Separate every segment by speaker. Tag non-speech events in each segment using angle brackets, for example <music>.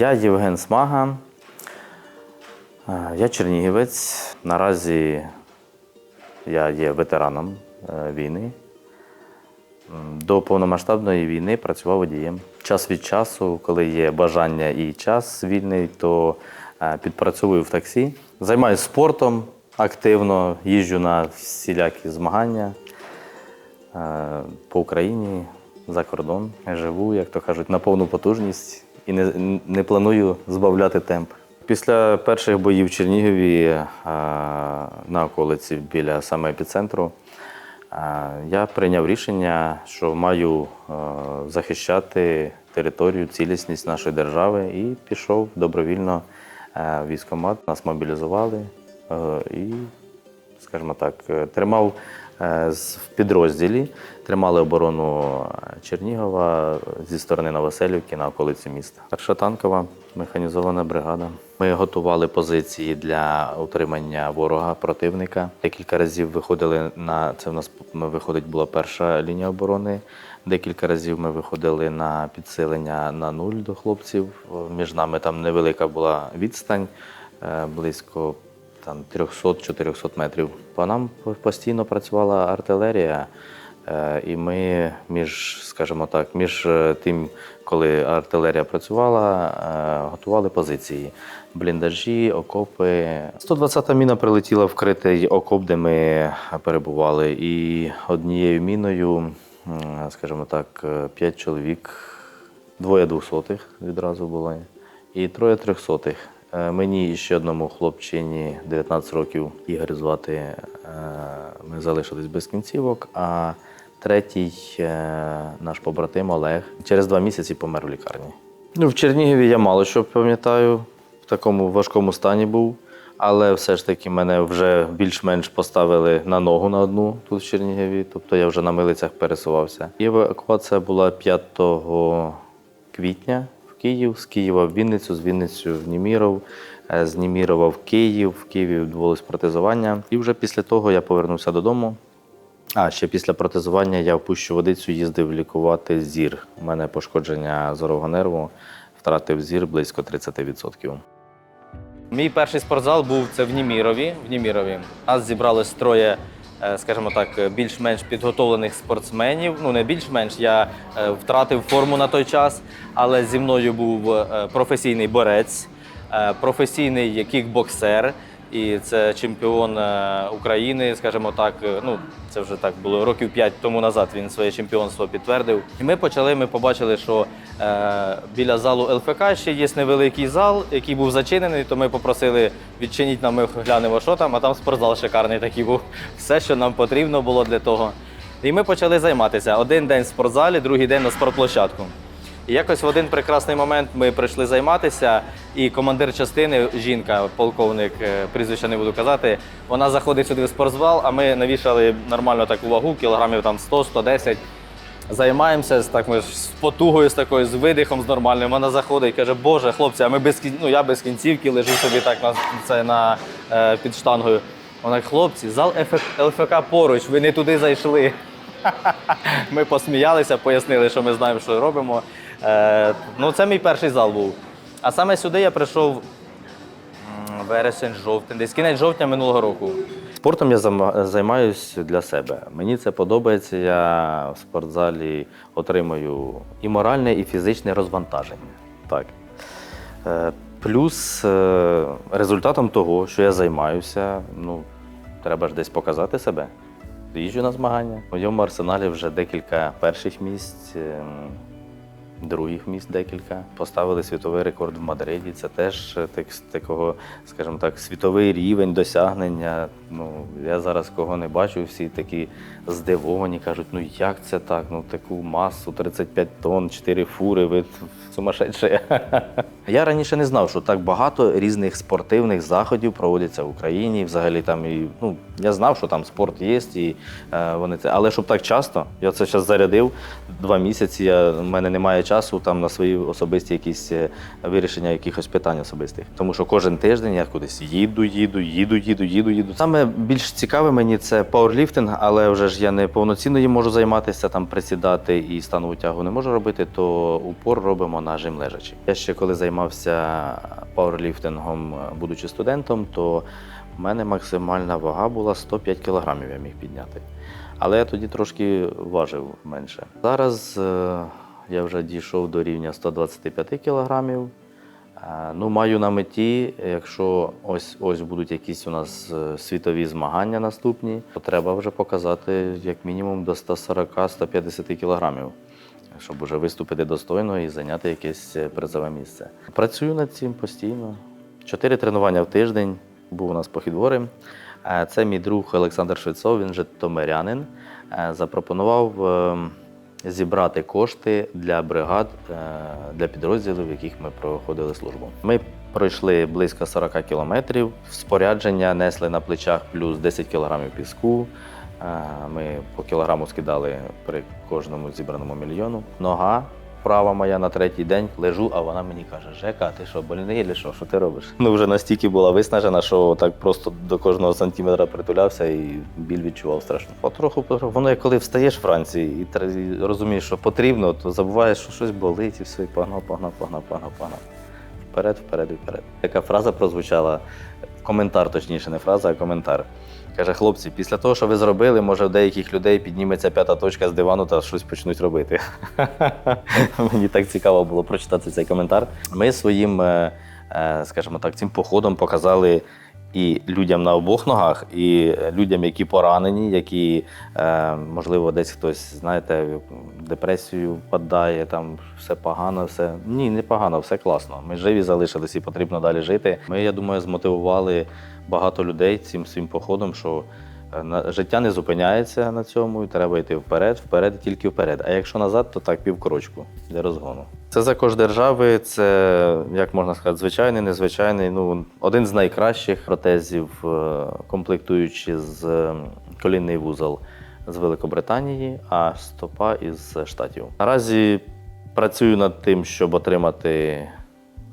Speaker 1: Я Євген Смага. Е, Я чернігівець. Наразі я є ветераном е, війни. До повномасштабної війни працював водієм. Час від часу, коли є бажання і час вільний, то е, підпрацьовую в таксі. Займаюся спортом активно, їжджу на всілякі змагання по Україні, за кордон. Живу, як то кажуть, на повну потужність і не, не планую збавляти темп. Після перших боїв в Чернігові е, на околиці біля саме епіцентру е, я прийняв рішення, що маю е, захищати територію, цілісність нашої держави і пішов добровільно в військкомат. Нас мобілізували і скажімо так, тримав в підрозділі, тримали оборону Чернігова зі сторони Новоселівки на околиці міста. Перша танкова механізована бригада. Ми готували позиції для утримання ворога противника. Декілька разів виходили на це. У нас виходить була перша лінія оборони. Декілька разів ми виходили на підсилення на нуль до хлопців. Між нами там невелика була відстань, е, близько там 300-400 метрів. По нам постійно працювала артилерія, і ми між, скажімо так, між е, тим, коли артилерія працювала, е, готували позиції. Бліндажі, окопи. 120-та міна прилетіла в критий окоп, де ми перебували. І однією міною, скажімо так, 5 чоловік, двоє двохсотих відразу були, і троє трьохсотих. Е, Мені і ще одному хлопчині 19 років Ігор звати. е, Ми залишились без кінцівок. А третій е, наш побратим Олег через два місяці помер в лікарні. Ну, в Чернігові я мало що пам'ятаю, в такому важкому стані був. Але все ж таки мене вже більш-менш поставили на ногу на одну тут в Чернігові. Тобто я вже на милицях пересувався. І евакуація була 5 квітня Київ, з Києва в Вінницю, з Вінницю в Німіров, е, з Німірова в Київ, в Києві відбулось протезування. І вже після того я повернувся додому. А ще після протезування я в пущу водицю їздив лікувати зір. У мене пошкодження зорового нерву, втратив зір близько 30%.
Speaker 2: Мій перший спортзал був це в Німірові. В Німірові. Нас зібралось троє, скажімо так, е, більш-менш підготовлених спортсменів. Ну не більш-менш, я е, втратив форму на той час, але зі мною був е, професійний борець, е, професійний кікбоксер. І це чемпіон е, України, скажімо так. е, Ну це вже так було років 5 тому назад. Він своє чемпіонство підтвердив. І ми почали. Ми побачили, що е, біля залу ЛФК ще є невеликий зал, який був зачинений. То ми попросили відчиніть нам, ми глянемо, що там. А там спортзал шикарний такий був. Все, що нам потрібно було для того. І ми почали займатися. Один день в спортзалі, другий день на спортплощадку. І якось в один прекрасний момент ми прийшли займатися, і командир частини, жінка, полковник, е, прізвища не буду казати, вона заходить сюди в спортзал, а ми навішали нормально таку вагу, кілограмів там 100-110. Займаємося з так, ми з потугою, з такою, з видихом, з нормальним. Вона заходить і каже, Боже, хлопці, а ми без кін... ну, я без кінцівки лежу собі так на, це, на, е, під штангою. Вона хлопці, зал ЛФК поруч, ви не туди зайшли. <laughs> Ми посміялися, пояснили, що ми знаємо, що робимо. Е, ну, це мій перший зал був. А саме сюди я прийшов вересень, жовтень, десь кінець жовтня минулого року.
Speaker 1: Спортом я займаюся для себе. Мені це подобається. Я в спортзалі отримую і моральне, і фізичне розвантаження. Так. Е, Плюс е, результатом того, що я займаюся, ну, треба ж десь показати себе. Їжджу на змагання. У моєму арсеналі вже декілька перших місць, ем, других місць декілька. Поставили світовий рекорд в Мадриді. Це теж е, так, такого, скажімо так, світовий рівень досягнення. Ну, я зараз кого не бачу, всі такі здивовані, кажуть, ну як це так? Ну таку масу, 35 тонн, 4 фури, ви сумасшедші. <laughs> Я раніше не знав, що так багато різних спортивних заходів проводяться в Україні. Взагалі там і ну я знав, що там спорт є, і е, вони це. Але щоб так часто, я це зараз зарядив два місяці. Я в мене немає часу там на свої особисті якісь е, вирішення якихось питань особистих. Тому що кожен тиждень я кудись їду, їду, їду, їду, їду, їду. Саме більш цікаве мені це пауерліфтинг, але вже ж я не повноцінно їм можу займатися, там присідати і станову тягу не можу робити, то упор робимо на жим лежачи. Я ще коли займався пауерліфтингом, е, будучи студентом, то в мене максимальна вага була 105 кілограмів, я міг підняти. Але я тоді трошки важив менше. Зараз е, я вже дійшов до рівня 125 кілограмів. Е, Ну, маю на меті, якщо ось ось будуть якісь у нас е, світові змагання наступні, то треба вже показати як мінімум до 140-150 кілограмів, щоб вже виступити достойно і зайняти якесь е, призове місце. Працюю над цим постійно. Чотири тренування в тиждень був у нас похідвори. Е, Це мій друг Олександр Швецов, він же томерянин. е, Запропонував е, зібрати кошти для бригад, е, для підрозділів, в яких ми проходили службу. Ми пройшли близько 40 кілометрів. Спорядження несли на плечах плюс 10 кілограмів піску. Е, Ми по кілограму скидали при кожному зібраному мільйону. Нога права моя на третій день лежу, а вона мені каже: Жека, ти що, больний чи що? Що ти робиш? Ну вже настільки була виснажена, що так просто до кожного сантиметра притулявся і біль відчував страшно. Потроху, потроху. Воно як коли встаєш вранці і і розумієш, що потрібно, то забуваєш, що щось болить, і все, і погнав, погнав, погнав, погнав, погнав. Вперед, вперед вперед. Така фраза прозвучала, коментар, точніше, не фраза, а коментар. Каже, хлопці, після того, що ви зробили, може, у деяких людей підніметься п'ята точка з дивану та щось почнуть робити. <laughs> Мені так цікаво було прочитати цей коментар. Ми своїм, е, е, скажімо так, цим походом показали і людям на обох ногах, і людям, які поранені, які, е, можливо, десь хтось, знаєте, в депресію впадає, там все погано, все. Ні, не погано, все класно. Ми живі залишились і потрібно далі жити. Ми, я думаю, змотивували багато людей цим своїм походом, що е, життя не зупиняється на цьому, і треба йти вперед, вперед тільки вперед. А якщо назад, то так півкрочку для розгону. Це закон держави, це, як можна сказати, звичайний, незвичайний. Ну, один з найкращих протезів, е, комплектуючи з е, колінний вузол з Великобританії, а стопа із Штатів. Наразі працюю над тим, щоб отримати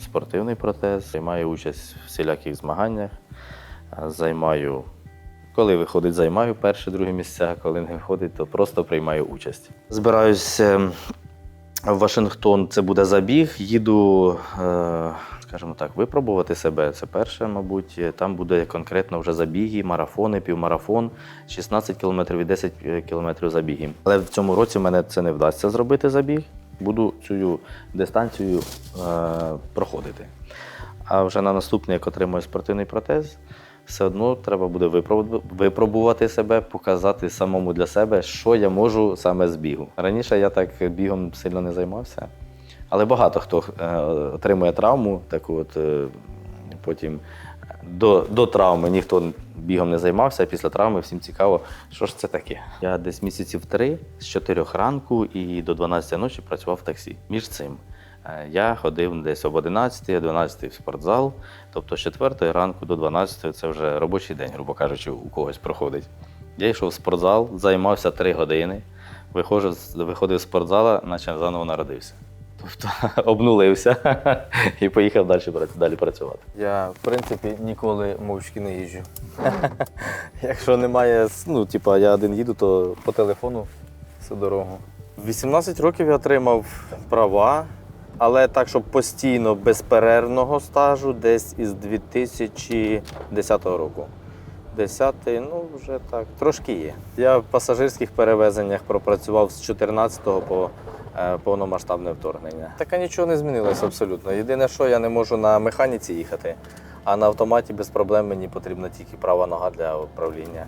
Speaker 1: спортивний протез, займаю участь в всіляких змаганнях, займаю. Коли виходить, займаю перші, другі місця, коли не виходить, то просто приймаю участь. Збираюсь ем, в Вашингтон, це буде забіг. Їду, е, скажімо так, випробувати себе. Це перше, мабуть. Там буде конкретно вже забіги, марафони, півмарафон, 16 кілометрів і 10 кілометрів забігів. Але в цьому році мене це не вдасться зробити забіг. Буду цю дистанцію е, проходити. А вже на наступний, як отримую спортивний протез, все одно треба буде випробувати себе, показати самому для себе, що я можу саме з бігу. Раніше я так бігом сильно не займався, але багато хто е, отримує травму, таку от е, потім до, до травми ніхто бігом не займався, а після травми всім цікаво, що ж це таке. Я десь місяців три з 4 ранку і до 12 ночі працював в таксі. Між цим я ходив десь об 11-12 в спортзал, тобто з 4 ранку до 12 це вже робочий день, грубо кажучи, у когось проходить. Я йшов в спортзал, займався 3 години, виходжу, виходив з спортзала, наче заново народився. Тобто <laughs> обнулився <laughs> і поїхав далі, далі працювати.
Speaker 2: Я, в принципі, ніколи мовчки не їжджу. <laughs> Якщо немає, ну, типа, я один їду, то по телефону всю дорогу. В 18 років я отримав права, але так, щоб постійно безперервного стажу десь із 2010 року. 10 ну вже так, трошки є. Я в пасажирських перевезеннях пропрацював з 14-го по е, повномасштабне вторгнення. Таке нічого не змінилося абсолютно. Єдине, що я не можу на механіці їхати, а на автоматі без проблем мені потрібна тільки права нога для управління.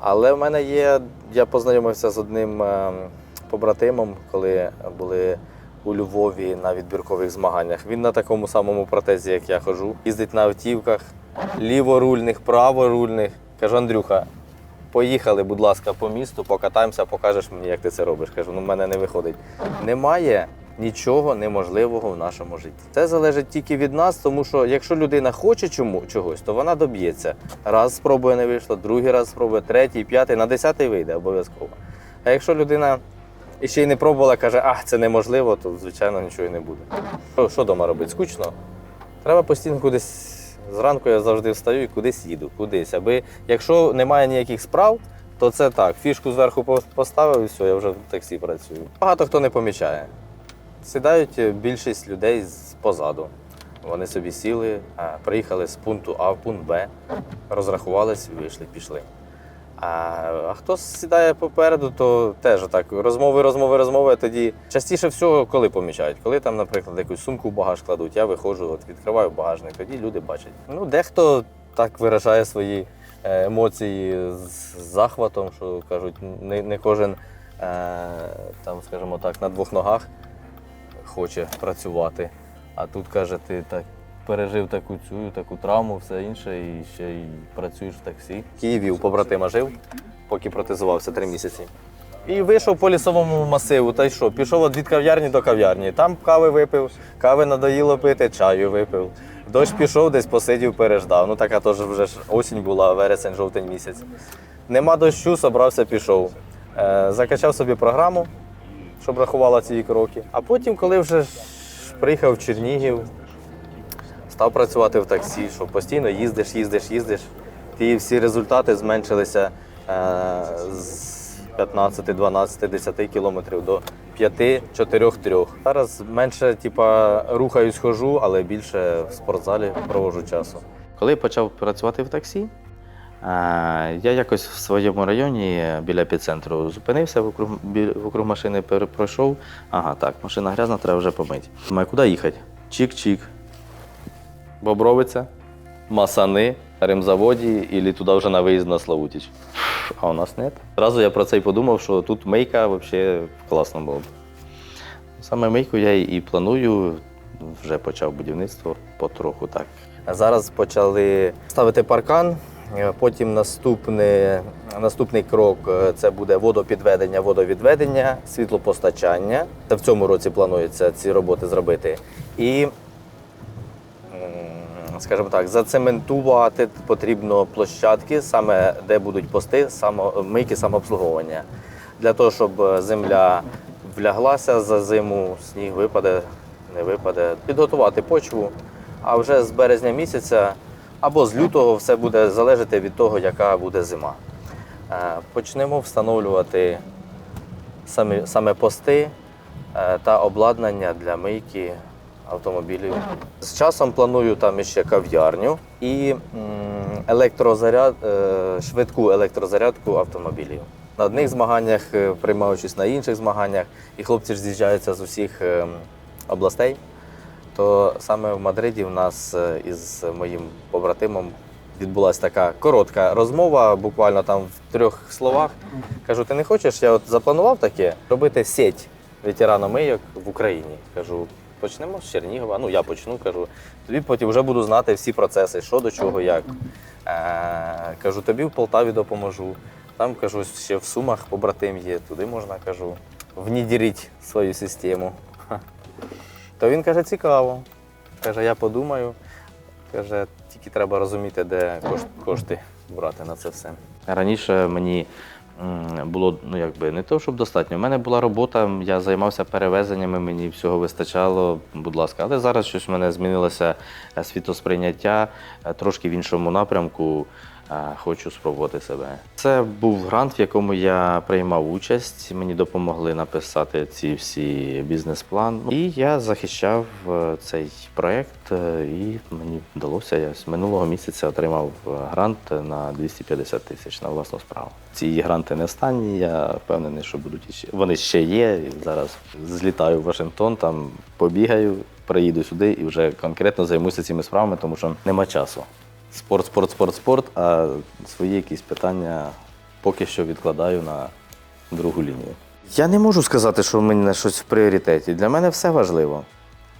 Speaker 2: Але в мене є, я познайомився з одним е, побратимом, коли були у Львові на відбіркових змаганнях. Він на такому самому протезі, як я хожу, їздить на автівках, ліворульних, праворульних. Кажу, Андрюха, поїхали, будь ласка, по місту, покатаємося, покажеш мені, як ти це робиш. Кажу, ну в мене не виходить. Немає нічого неможливого в нашому житті. Це залежить тільки від нас, тому що якщо людина хоче чому, чогось, то вона доб'ється. Раз спробує не вийшло, другий раз спробує, третій, п'ятий, на десятий вийде обов'язково. А якщо людина і ще й не пробувала, каже, а це неможливо, то звичайно нічого і не буде. Що, вдома робити? Скучно? Треба постійно кудись. Зранку я завжди встаю і кудись їду, кудись. Аби якщо немає ніяких справ, то це так. Фішку зверху поставив і все, я вже в таксі працюю. Багато хто не помічає. Сідають е, більшість людей позаду. Вони собі сіли, приїхали з пункту А в пункт Б, розрахувались, вийшли, пішли. А, хто сідає попереду, то теж так розмови, розмови, розмови. Тоді частіше всього, коли помічають, коли там, наприклад, якусь сумку в багаж кладуть, я виходжу, от відкриваю багажник, тоді люди бачать. Ну, дехто так виражає свої е, емоції з захватом, що кажуть, не, не кожен е, там, скажімо так, на двох ногах хоче працювати. А тут каже, ти так пережив таку цю, таку травму, все інше, і ще й працюєш в таксі. В Києві у побратима жив, поки протезувався три місяці. І вийшов по лісовому масиву, та й що? Пішов від кав'ярні до кав'ярні. Там кави випив, кави надоїло пити, чаю випив. Дощ пішов, десь посидів, переждав. Ну така теж вже ж осінь була, вересень, жовтень місяць. Нема дощу, собрався, пішов. Е, закачав собі програму, щоб рахувала ці кроки. А потім, коли вже ж приїхав в Чернігів, став працювати в таксі, що постійно їздиш, їздиш, їздиш. Ті всі результати зменшилися е, з 15, 12, 10 кілометрів до 5, 4, 3. Зараз менше типа, рухаюсь, хожу, але більше в спортзалі проводжу часу.
Speaker 1: Коли почав працювати в таксі, е, я якось в своєму районі е, біля епіцентру зупинився, вокруг, вокруг машини пройшов. Ага, так, машина грязна, треба вже помити. Думаю, куди їхати? Чик-чик. Бобровиця, Масани, ремзаводі і туди вже на виїзд на Славутіч. А у нас нет. Зразу я про це й подумав, що тут мийка взагалі класно було б. Саме мийку я і планую, вже почав будівництво потроху так.
Speaker 2: Зараз почали ставити паркан. Потім наступний, наступний крок е, це буде водопідведення, водовідведення, світлопостачання. Це в цьому році планується ці роботи зробити. І, скажімо так, зацементувати потрібно площадки, саме де будуть пости, само, мийки самообслуговування. Для того, щоб е, земля вляглася за зиму, сніг випаде, не випаде, підготувати почву. А вже з березня місяця або з лютого все буде залежати від того, яка буде зима. Е, Почнемо встановлювати саме пости е, та обладнання для мийки автомобілів. З часом планую там ще кав'ярню і електрозаряд, е, швидку електрозарядку автомобілів. На одних змаганнях е, приймаю участь на інших змаганнях, і хлопці ж з'їжджаються з усіх е, областей то саме в Мадриді в нас із моїм побратимом відбулася така коротка розмова, буквально там в трьох словах. Кажу, ти не хочеш? Я от запланував таке робити сеть ветераномийок в Україні. Кажу, почнемо з Чернігова. Ну я почну, кажу. Тобі потім вже буду знати всі процеси, що до чого, як. Е, кажу, тобі в Полтаві допоможу. Там кажу, ще в Сумах побратим є, туди можна кажу, внідірити свою систему. То він каже, цікаво. Каже, я подумаю. Каже, тільки треба розуміти, де кошти брати на це все.
Speaker 1: Раніше мені було ну, якби, не то, щоб достатньо. У мене була робота, я займався перевезеннями, мені всього вистачало, будь ласка. Але зараз щось в мене змінилося е, світосприйняття е, трошки в іншому напрямку. Хочу спробувати себе. Це був грант, в якому я приймав участь. Мені допомогли написати ці всі бізнес-план. І я захищав е, цей проект, е, і мені вдалося. Я з минулого місяця отримав е, грант на 250 тисяч на власну справу. Ці гранти не останні. Я впевнений, що будуть іще. Вони ще є. Зараз злітаю в Вашингтон, там побігаю, приїду сюди і вже конкретно займуся цими справами, тому що нема часу. Спорт, спорт, спорт, спорт, а свої якісь питання поки що відкладаю на другу лінію. Я не можу сказати, що в мене щось в пріоритеті. Для мене все важливо.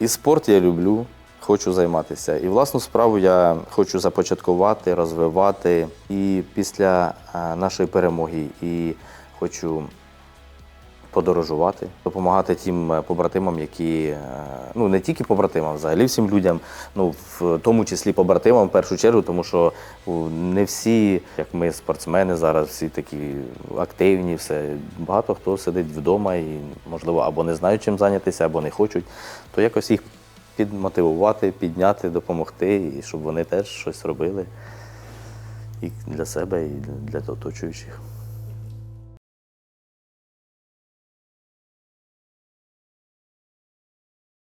Speaker 1: І спорт я люблю, хочу займатися. І власну справу я хочу започаткувати, розвивати. І після е, нашої перемоги і хочу подорожувати, допомагати тим е, побратимам, які е, ну не тільки побратимам, взагалі всім людям, ну в тому числі побратимам в першу чергу, тому що не всі, як ми, спортсмени, зараз всі такі активні, все. Багато хто сидить вдома і можливо або не знають чим зайнятися, або не хочуть, то якось їх підмотивувати, підняти, допомогти, і щоб вони теж щось робили. І для себе, і для оточуючих.